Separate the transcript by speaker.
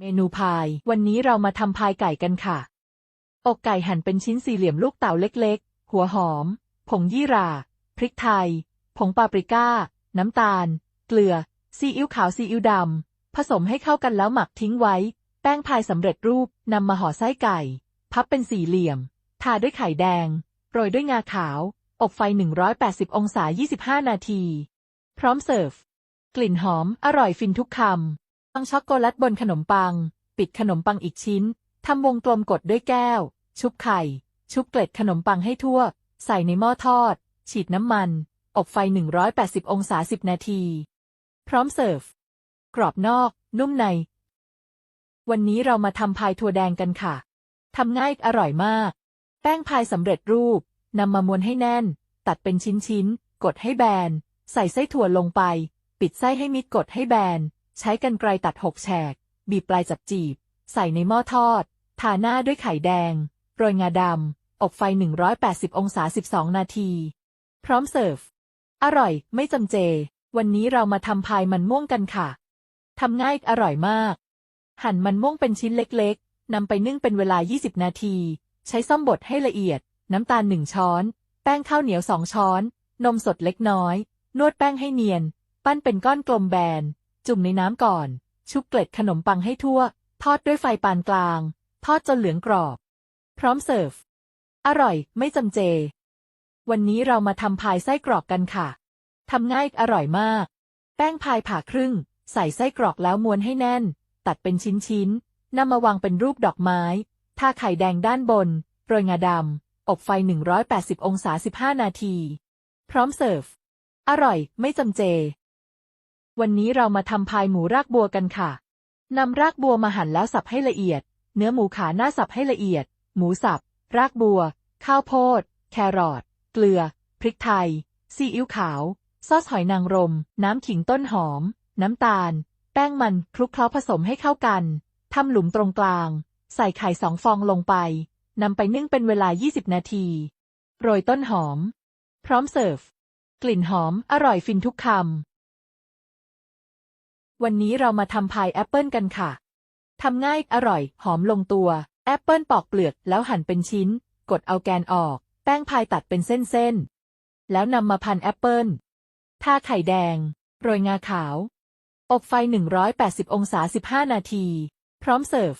Speaker 1: เมนูพาย วันนี้เรามาทำพายไก่กันค่ะ อกไก่หั่นเป็นชิ้นสี่เหลี่ยมลูกเต๋าเล็กๆ หัวหอม ผงยี่รา พริกไทย ผงปาปริก้า น้ำตาล เกลือ ซีอิ๊วขาวซีอิ๊วดำ ผสมให้เข้ากันแล้วหมักทิ้งไว้ แป้งพายสำเร็จรูปนำมาห่อไส้ไก่ พับเป็นสี่เหลี่ยม ทาด้วยไข่แดง โรยด้วยงาขาว อบไฟ 180 องศา 25 นาที พร้อมเสิร์ฟ กลิ่นหอม อร่อยฟินทุกคำ งช็อกโกแลตบนขนมปัง ปิดขนมปังอีกชิ้น ทำวงกลมกดด้วยแก้ว ชุบไข่ ชุบเกล็ดขนมปังให้ทั่ว ใส่ในหม้อทอด ฉีดน้ำมัน อบไฟ 180 องศา 10 นาที พร้อมเสิร์ฟ กรอบนอก นุ่มใน วันนี้เรามาทำพายถั่วแดงกันค่ะ ทำง่ายอร่อยมาก แป้งพายสำเร็จรูป นำมาม้วนให้แน่น ตัดเป็นชิ้นๆ กดให้แบน ใส่ไส้ถั่วลงไป ปิดไส้ให้มิดกดให้แบน ใช้กรรไกรตัดหกแฉก บีบปลายจับจีบ ใส่ในหม้อทอด ทาหน้าด้วยไข่แดง โรยงาดำ อบไฟ 180 องศา 12 นาที พร้อมเสิร์ฟ อร่อย ไม่จำเจ วันนี้เรามาทำพายมันม่วงกันค่ะ ทำง่ายอร่อยมาก หั่นมันม่วงเป็นชิ้นเล็กๆ นำไปนึ่งเป็นเวลา 20 นาที ใช้ซ่อมบดให้ละเอียด น้ำตาล 1 ช้อน แป้งข้าวเหนียว 2 ช้อน นมสดเล็กน้อย นวดแป้งให้เนียน ปั้นเป็นก้อนกลมแบน จุ่มในน้ำก่อน ชุบเกล็ดขนมปังให้ทั่ว ทอดด้วยไฟปานกลาง ทอดจนเหลืองกรอบ พร้อมเสิร์ฟ อร่อย ไม่จำเจ วันนี้เรามาทำพายไส้กรอกกันค่ะ ทำง่ายอร่อยมาก แป้งพายผ่าครึ่ง ใส่ไส้กรอกแล้วม้วนให้แน่น ตัดเป็นชิ้นๆนำมาวางเป็นรูปดอกไม้ ทาไข่แดงด้านบน โรยงาดำ อบไฟ 180 องศา 15 นาที พร้อมเสิร์ฟ อร่อย ไม่จำเจ วันนี้เรามาทำพายหมูรากบัวกันค่ะ นำรากบัวมาหั่นแล้วสับให้ละเอียด เนื้อหมูขาหน้าสับให้ละเอียด หมูสับ รากบัว ข้าวโพด แครอท เกลือ พริกไทย ซีอิ๊วขาว ซอสหอยนางรม น้ำขิงต้นหอม น้ำตาล แป้งมัน คลุกเคล้าผสมให้เข้ากัน ทำหลุมตรงกลาง ใส่ไข่สองฟองลงไป นำไปนึ่งเป็นเวลา 20 นาที โรยต้นหอม พร้อมเสิร์ฟ กลิ่นหอม อร่อยฟินทุกคำ วันนี้เรามาทำพายแอปเปิลกันค่ะ ทำง่ายอร่อย หอมลงตัว แอปเปิลปอกเปลือกแล้วหั่นเป็นชิ้น กดเอาแกนออก แป้งพายตัดเป็นเส้นๆ แล้วนำมาพันแอปเปิลทาไข่แดง โรยงาขาว อบไฟ 180 องศา 15 นาที พร้อมเสิร์ฟ